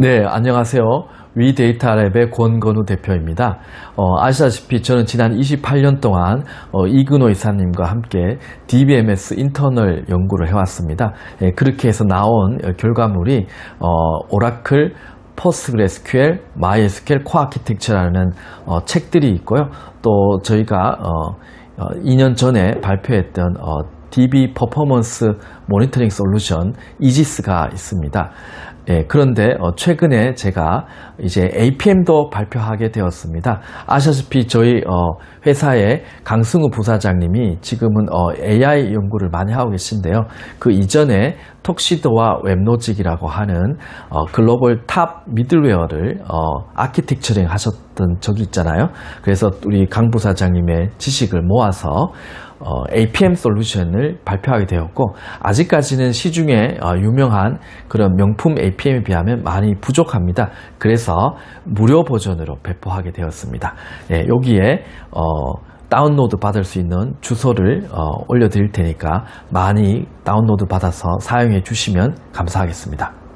네, 안녕하세요. 위데이터랩의 권건우 대표입니다. 어, 아시다시피 저는 지난 28년 동안 어, 이근호 이사님과 함께 DBMS 인터널 연구를 해왔습니다. 예, 그렇게 해서 나온 어, 결과물이 어, 오라클, 포스트그레스QL, MySQL, 코아키텍처라는 어, 책들이 있고요. 또 저희가 어, 어, 2년 전에 발표했던 어, DB 퍼포먼스 모니터링 솔루션 이지스가 있습니다. 예, 그런데 어, 최근에 제가 이제 APM도 발표하게 되었습니다. 아시다시피 저희 어, 회사의 강승우 부사장님이 지금은 어, AI 연구를 많이 하고 계신데요. 그 이전에 톡시도와 웹로직이라고 하는 어, 글로벌 탑 미들웨어를 어, 아키텍처링 하셨던 적이 있잖아요. 그래서 우리 강 부사장님의 지식을 모아서 어, APM 솔루션을 발표하게 되었고 아직까지는 시중에 어, 유명한 그런 명품 APM에 비하면 많이 부족합니다. 그래서 무료 버전으로 배포하게 되었습니다. 예, 여기에 어, 다운로드 받을 수 있는 주소를 어, 올려드릴 테니까 많이 다운로드 받아서 사용해 주시면 감사하겠습니다.